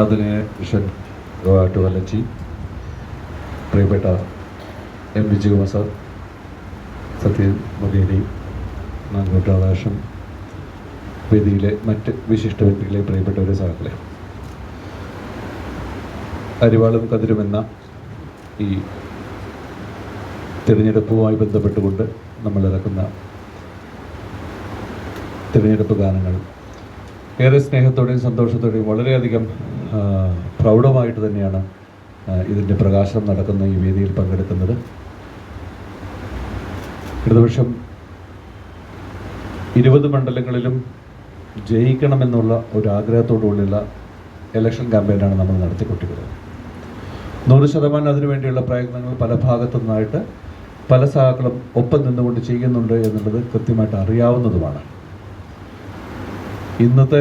അതിന് കൃഷ്ണൻ ഗോവാട്ട് വല്ലച്ചി പ്രിയപ്പെട്ട എം വിജയകുമാർ സാർ സത്യൻ മുഖേരി നാങ്കോട്ട് ആകാശം വേദിയിലെ മറ്റ് വിശിഷ്ട വ്യക്തികളെ പ്രിയപ്പെട്ടവരെ സാഹചര്യം അരിവാളും കതിരുമെന്ന ഈ തിരഞ്ഞെടുപ്പുമായി ബന്ധപ്പെട്ടുകൊണ്ട് നമ്മൾ ഇറക്കുന്ന തിരഞ്ഞെടുപ്പ് ഗാനങ്ങൾ ഏറെ സ്നേഹത്തോടെയും സന്തോഷത്തോടെയും വളരെയധികം പ്രൗഢമായിട്ട് തന്നെയാണ് ഇതിന്റെ പ്രകാശനം നടക്കുന്ന ഈ വേദിയിൽ പങ്കെടുക്കുന്നത്. ഇടതുപക്ഷം ഇരുപത് മണ്ഡലങ്ങളിലും ജയിക്കണമെന്നുള്ള ഒരു ആഗ്രഹത്തോടുള്ള ഇലക്ഷൻ ക്യാമ്പയിനാണ് നമ്മൾ നടത്തിക്കൊണ്ടിരുന്നത് നൂറ് ശതമാനം അതിനുവേണ്ടിയുള്ള പ്രയത്നങ്ങൾ പല ഭാഗത്തു നിന്നായിട്ട് പല സഹാക്കളും ഒപ്പം നിന്നുകൊണ്ട് ചെയ്യുന്നുണ്ട് എന്നുള്ളത് കൃത്യമായിട്ട് അറിയാവുന്നതുമാണ്. ഇന്നത്തെ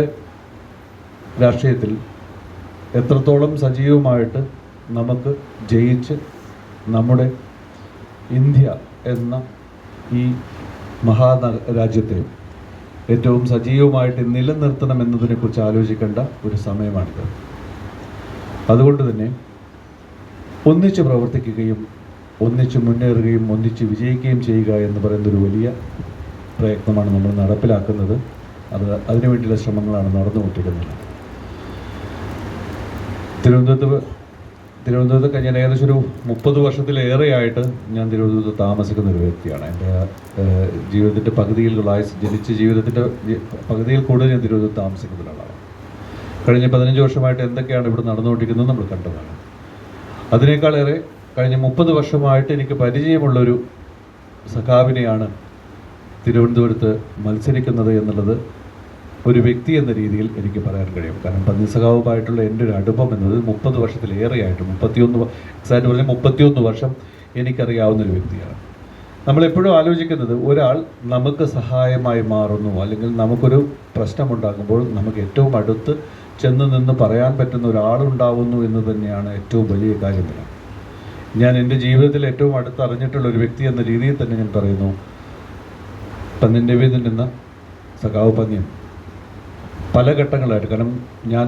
രാഷ്ട്രീയത്തിൽ എത്രത്തോളം സജീവമായിട്ട് നമുക്ക് ജയിച്ച് നമ്മുടെ ഇന്ത്യ എന്ന ഈ മഹാന രാജ്യത്തെ ഏറ്റവും സജീവമായിട്ട് നിലനിർത്തണം എന്നതിനെക്കുറിച്ച് ആലോചിക്കേണ്ട ഒരു സമയമാണിത്. അതുകൊണ്ട് തന്നെ ഒന്നിച്ച് പ്രവർത്തിക്കുകയും ഒന്നിച്ച് മുന്നേറുകയും ഒന്നിച്ച് വിജയിക്കുകയും ചെയ്യുക എന്ന് പറയുന്ന ഒരു വലിയ പ്രയത്നമാണ് നമ്മൾ നടപ്പിലാക്കുന്നത്. അത് അതിനുവേണ്ടിയുള്ള ശ്രമങ്ങളാണ് നടന്നുകൊണ്ടിരിക്കുന്നത്. തിരുവനന്തപുരത്ത് തിരുവനന്തപുരത്ത് ഞാൻ ഏകദേശം ഒരു മുപ്പത് വർഷത്തിലേറെയായിട്ട് ഞാൻ തിരുവനന്തപുരത്ത് താമസിക്കുന്ന ഒരു വ്യക്തിയാണ്. എന്റെ ജീവിതത്തിന്റെ പകുതിയിലുള്ള ജനിച്ച ജീവിതത്തിന്റെ പകുതിയിൽ കൂടുതൽ ഞാൻ തിരുവനന്തപുരത്ത് താമസിക്കുന്ന ഒരാളാണ്. കഴിഞ്ഞ പതിനഞ്ച് വർഷമായിട്ട് എന്തൊക്കെയാണ് ഇവിടെ നടന്നുകൊണ്ടിരിക്കുന്നത് നമ്മൾ കണ്ടതാണ്. അതിനേക്കാളേറെ കഴിഞ്ഞ മുപ്പത് വർഷമായിട്ട് എനിക്ക് പരിചയമുള്ളൊരു സഖാവിനെയാണ് തിരുവനന്തപുരത്ത് മത്സരിക്കുന്നത് എന്നുള്ളത് ഒരു വ്യക്തി എന്ന രീതിയിൽ എനിക്ക് പറയാൻ കഴിയും. കാരണം പന്നിസഖാവുമായിട്ടുള്ള എന്റെ ഒരു അടുപ്പം എന്നത് മുപ്പത് വർഷത്തിലേറെയായിട്ട് മുപ്പത്തിയൊന്ന് എക്സാക്ട് പറഞ്ഞാൽ മുപ്പത്തിയൊന്ന് വർഷം എനിക്കറിയാവുന്ന ഒരു വ്യക്തിയാണ്. നമ്മളെപ്പോഴും ആലോചിക്കുന്നത് ഒരാൾ നമുക്ക് സഹായമായി മാറുന്നു അല്ലെങ്കിൽ നമുക്കൊരു പ്രശ്നമുണ്ടാകുമ്പോൾ നമുക്ക് ഏറ്റവും അടുത്ത് ചെന്ന് നിന്ന് പറയാൻ പറ്റുന്ന ഒരാളുണ്ടാവുന്നു എന്ന് തന്നെയാണ് ഏറ്റവും വലിയ കാര്യം ഞാൻ എന്റെ ജീവിതത്തിൽ ഏറ്റവും അടുത്ത് അറിഞ്ഞിട്ടുള്ള ഒരു വ്യക്തി എന്ന രീതിയിൽ തന്നെ ഞാൻ പറയുന്നു. പന്നിന്റെ വീതിൽ നിന്ന് സഖാവ് പന്ന്യൻ പല ഘട്ടങ്ങളായിട്ട്. കാരണം ഞാൻ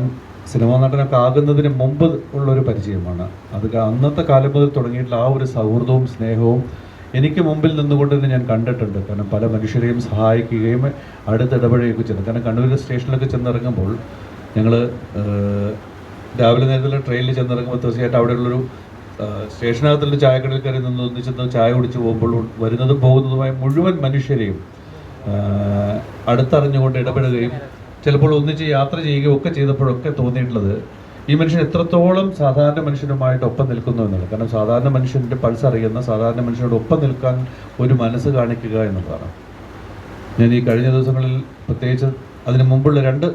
സിനിമാ നടനൊക്കെ ആകുന്നതിന് മുമ്പ് ഉള്ളൊരു പരിചയമാണ്. അത് അന്നത്തെ കാലം മുതൽ തുടങ്ങിയിട്ടുള്ള ആ ഒരു സൗഹൃദവും സ്നേഹവും എനിക്ക് മുമ്പിൽ നിന്നുകൊണ്ട് തന്നെ ഞാൻ കണ്ടിട്ടുണ്ട്. കാരണം പല മനുഷ്യരെയും സഹായിക്കുകയും അടുത്തിടപഴകുകയൊക്കെ ചെയ്യുന്നു കാരണം കണ്ണൂർ സ്റ്റേഷനിലൊക്കെ ചെന്നിറങ്ങുമ്പോൾ ഞങ്ങൾ രാവിലെ നേരത്തിൽ ട്രെയിനിൽ ചെന്നിറങ്ങുമ്പോൾ തീർച്ചയായിട്ടും അവിടെയുള്ളൊരു സ്റ്റേഷനകത്തുള്ള ചായക്കടയിൽ കയറി നിന്ന് ഒന്നിച്ചെന്ന് ചായ കുടിച്ച് പോകുമ്പോൾ വരുന്നതും പോകുന്നതുമായ മുഴുവൻ മനുഷ്യരെയും അടുത്തറിഞ്ഞുകൊണ്ട് ഇടപെടുകയും ചിലപ്പോൾ ഒന്നിച്ച് യാത്ര ചെയ്യുകയും ഒക്കെ ചെയ്തപ്പോഴൊക്കെ തോന്നിയിട്ടുള്ളത് ഈ മനുഷ്യൻ എത്രത്തോളം സാധാരണ മനുഷ്യനുമായിട്ട് ഒപ്പം നിൽക്കുന്നു എന്നുള്ളത്. കാരണം സാധാരണ മനുഷ്യന്റെ പൾസ് അറിയുന്ന സാധാരണ മനുഷ്യനോട് ഒപ്പം നിൽക്കാൻ ഒരു മനസ്സ് കാണിക്കുക എന്നുള്ളതാണ്. ഞാൻ ഈ കഴിഞ്ഞ ദിവസങ്ങളിൽ പ്രത്യേകിച്ച് അതിന് മുമ്പുള്ള രണ്ട്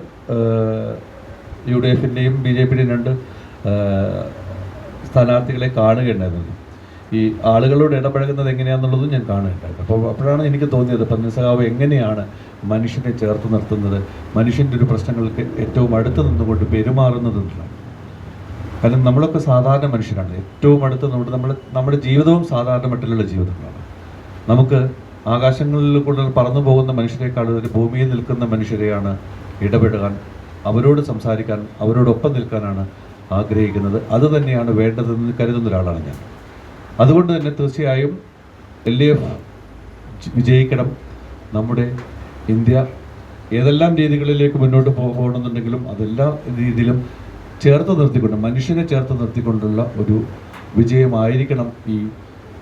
യു ഡി എഫിന്റെയും ബി ജെ പിയുടെയും രണ്ട് സ്ഥാനാർത്ഥികളെ കാണുകയുണ്ടായിരുന്നു. ഈ ആളുകളോട് ഇടപഴകുന്നത് എങ്ങനെയാണെന്നുള്ളതും ഞാൻ കാണുകയുണ്ടായിരുന്നു അപ്പോൾ അപ്പോഴാണ് എനിക്ക് തോന്നിയത് പന്നസഖാവ് എങ്ങനെയാണ് മനുഷ്യനെ ചേർത്ത് നിർത്തുന്നത് മനുഷ്യന്റെ ഒരു പ്രശ്നങ്ങൾക്ക് ഏറ്റവും അടുത്ത് നിന്നുകൊണ്ട് പെരുമാറുന്നത് എന്നുള്ളത് കാരണം നമ്മളൊക്കെ സാധാരണ മനുഷ്യരാണ്. ഏറ്റവും അടുത്ത് നമ്മുടെ നമ്മൾ നമ്മുടെ ജീവിതവും സാധാരണ മട്ടിലുള്ള ജീവിതങ്ങളാണ്. നമുക്ക് ആകാശങ്ങളിൽ കൂടുതൽ പറന്നു പോകുന്ന മനുഷ്യരെക്കാൾ ഒരു ഭൂമിയിൽ നിൽക്കുന്ന മനുഷ്യരെയാണ് ഇടപെടാൻ അവരോട് സംസാരിക്കാൻ അവരോടൊപ്പം നിൽക്കാനാണ് ആഗ്രഹിക്കുന്നത്. അതുതന്നെയാണ് വേണ്ടതെന്ന് കരുതുന്ന ഒരാളാണ് ഞാൻ. അതുകൊണ്ട് തന്നെ തീർച്ചയായും എൽ ഡി എഫ് വിജയിക്കണം. നമ്മുടെ ഇന്ത്യ ഏതെല്ലാം രീതികളിലേക്ക് മുന്നോട്ട് പോകണമെന്നുണ്ടെങ്കിലും അതെല്ലാ രീതിയിലും ചേർത്ത് നിർത്തിക്കൊണ്ട് മനുഷ്യനെ ചേർത്ത് നിർത്തിക്കൊണ്ടുള്ള ഒരു വിജയമായിരിക്കണം ഈ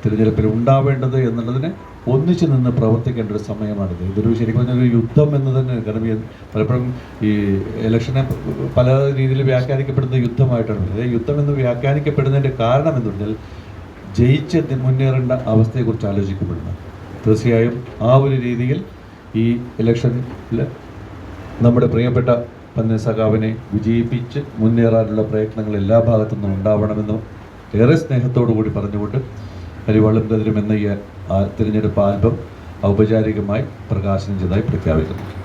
തിരഞ്ഞെടുപ്പിൽ ഉണ്ടാവേണ്ടത് എന്നുള്ളതിന് ഒന്നിച്ചു നിന്ന് പ്രവർത്തിക്കേണ്ട ഒരു സമയമാണിത്. ഇതൊരു ശരിക്കും പറഞ്ഞാൽ ഒരു യുദ്ധം എന്ന് തന്നെ കാരണം പലപ്പോഴും ഈ ഇലക്ഷനെ പല രീതിയിൽ വ്യാഖ്യാനിക്കപ്പെടുന്ന യുദ്ധമായിട്ടാണ്. യുദ്ധം എന്ന് വ്യാഖ്യാനിക്കപ്പെടുന്നതിന്റെ കാരണം പറഞ്ഞാൽ ജയിച്ച് മുന്നേറേണ്ട അവസ്ഥയെക്കുറിച്ച് ആലോചിക്കുമ്പോഴാണ് തീർച്ചയായും ആ ഒരു രീതിയിൽ ഈ ഇലക്ഷനിൽ നമ്മുടെ പ്രിയപ്പെട്ട പന്നി സഖാവിനെ വിജയിപ്പിച്ച് മുന്നേറാനുള്ള പ്രയത്നങ്ങൾ എല്ലാ ഭാഗത്തു നിന്നും ഉണ്ടാവണമെന്നും ഏറെ സ്നേഹത്തോടു കൂടി പറഞ്ഞുകൊണ്ട് അരിവാളും കതിരും എന്ന ഈ തിരഞ്ഞെടുപ്പ് ആൽബം ഔപചാരികമായി പ്രകാശനം ചെയ്തതായി പ്രഖ്യാപിക്കുന്നു.